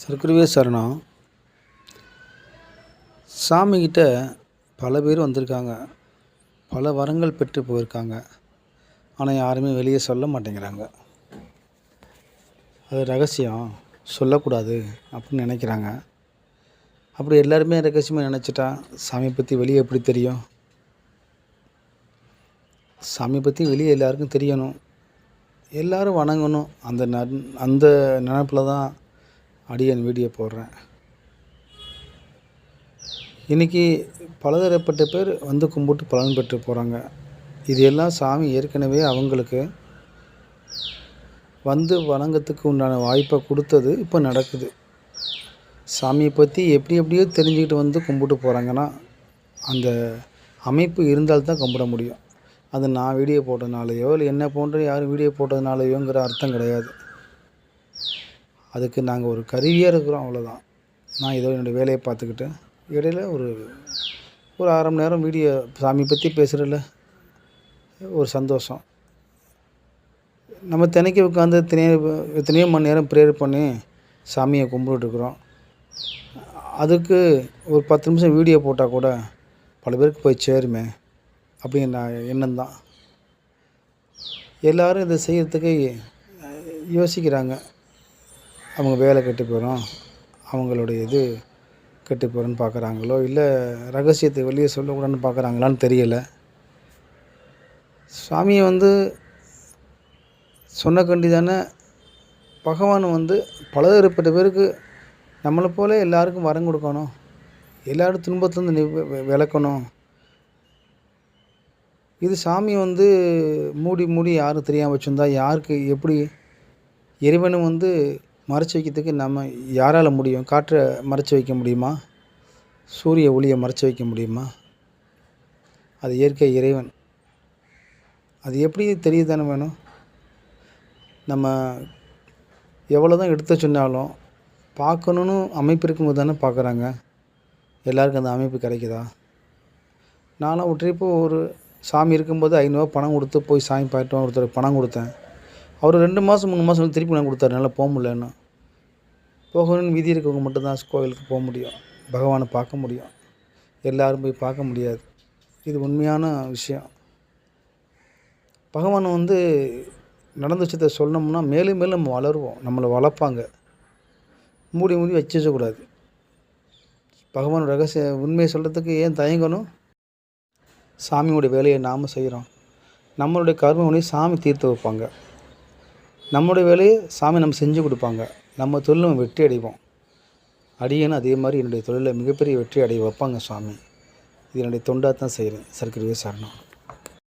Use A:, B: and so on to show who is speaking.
A: சர்க்குருவே சரணம். சாமிக்கிட்ட பல பேர் வந்திருக்காங்க. பல வரங்கள் பெற்று போயிருக்காங்க. ஆனால் யாருமே வெளியே சொல்ல மாட்டேங்கிறாங்க. அது ரகசியம். சொல்லக்கூடாது அப்படின்னு நினைக்கிறாங்க. அப்படி எல்லாருமே ரகசியமாக நினச்சிட்டா சாமியை பற்றி வெளியே எப்படி தெரியும்? சாமியை பற்றி வெளியே எல்லாருக்கும் தெரியணும். எல்லாரும் வணங்கணும். அந்த நன் அந்த நினப்பில் தான் அடியன் வீடியோ போடுறேன். இன்றைக்கி பலதரப்பட்ட பேர் வந்து கும்பிட்டு பலன் பெற்று போகிறாங்க இது எல்லாம் சாமி ஏற்கனவே அவங்களுக்கு வந்து வணங்கத்துக்கு உண்டான வாய்ப்பை கொடுத்தது இப்போ நடக்குது. சாமியை பற்றி எப்படி எப்படியோ தெரிஞ்சுக்கிட்டு வந்து கும்பிட்டு போகிறாங்கன்னா அந்த அமைப்பு இருந்தால்தான் கும்பிட முடியும். அது நான் வீடியோ போட்டதுனாலையோ இல்லை என்ன போன்ற யாரும் வீடியோ போட்டதுனாலையோங்கிற அர்த்தம் கிடையாது. அதுக்கு நாங்கள் ஒரு கருவியாக இருக்கிறோம் அவ்வளோதான் நான் ஏதோ என்னுடைய வேலையை பார்த்துக்கிட்டு இடையில ஒரு ஒரு அரை மணி நேரம் வீடியோ சாமி பற்றி பேசுகிறல்ல ஒரு சந்தோஷம். நம்ம தினைக்கு உட்காந்து எத்தனையோ எத்தனையோ மணி நேரம் ப்ரேயர் பண்ணி சாமியை கும்பிட்டுருக்குறோம் அதுக்கு ஒரு பத்து நிமிஷம் வீடியோ போட்டால் கூட பல பேருக்கு போய் சேருமே அப்படிங்கிற எண்ணம் தான் எல்லோரும் இதை செய்கிறதுக்கு யோசிக்கிறாங்க. அவங்க வேலை கெட்டு போயிடும் அவங்களுடைய இது கெட்டு போயிடும்னு பார்க்குறாங்களோ? இல்லை ரகசியத்தை வெளியே சொல்லக்கூடாதுன்னு பார்க்குறாங்களான்னு தெரியலை. சாமியை வந்து சொன்ன கண்டி தானே பகவான் வந்து பலதரப்பட்ட பேருக்கு நம்மளை போல எல்லாருக்கும் வரம் கொடுக்கணும் எல்லோரும் துன்பத்துலேருந்து நி விளக்கணும் விலக்கணும். இது சாமி வந்து மூடி மூடி யாரும் தெரியாமல் வச்சுருந்தா யாருக்கு எப்படி இறைவனும் வந்து மறைச்சி வைக்கிறதுக்கு நம்ம யாரால் முடியும்? காற்றை மறைச்சி வைக்க முடியுமா? சூரிய ஒளியை மறைச்சி வைக்க முடியுமா? அது இயற்கை இறைவன். அது எப்படி தெரிய தானே வேணும்? நம்ம எவ்வளோ தான் எடுத்து சொன்னாலும் பார்க்கணுன்னு அமைப்பு இருக்கும்போது தானே பார்க்குறாங்க. எல்லாருக்கும் அந்த அமைப்பு கிடைக்குதா? நானும் ஒரு ட்ரிப்பு ஒரு சாமி இருக்கும்போது ஐநூறுவா பணம் கொடுத்து போய் சாமி பார்த்துட்டு ஒருத்தர் பணம் கொடுத்தேன். அவர் ரெண்டு மாதம் மூணு மாதம் திருப்பி நான் கொடுத்தாரு. என்னால் போக முடியலன்னு போகணும்னு விதி இருக்கவங்க மட்டும்தான் கோவிலுக்கு போக முடியும். பகவானை பார்க்க முடியும். எல்லோரும் போய் பார்க்க முடியாது. இது உண்மையான விஷயம். பகவான் வந்து நடந்த விஷயத்த சொன்னோம்னா மேலும் மேலும் நம்ம வளருவோம். நம்மளை வளர்ப்பாங்க. மூடி மூடி வச்சு வச்சக்கூடாது பகவான் ரகசிய உண்மையை சொல்கிறதுக்கு ஏன் தயங்கணும்? சாமியோடைய வேலையை நாம் செய்கிறோம் நம்மளுடைய கர்ம சாமி தீர்த்து வைப்பாங்க. நம்முடைய வேலையை சாமி நம்ம செஞ்சு கொடுப்பாங்க. நம்ம தொழில் நம்ம வெற்றி அடைவோம். அடியேன்னு அதே மாதிரி என்னுடைய தொழிலில் மிகப்பெரிய வெற்றி அடைய வைப்பாங்க சாமி. இது என்னுடைய தொண்டாக தான் செய்கிறேன். சர்க்கரை சரணம்.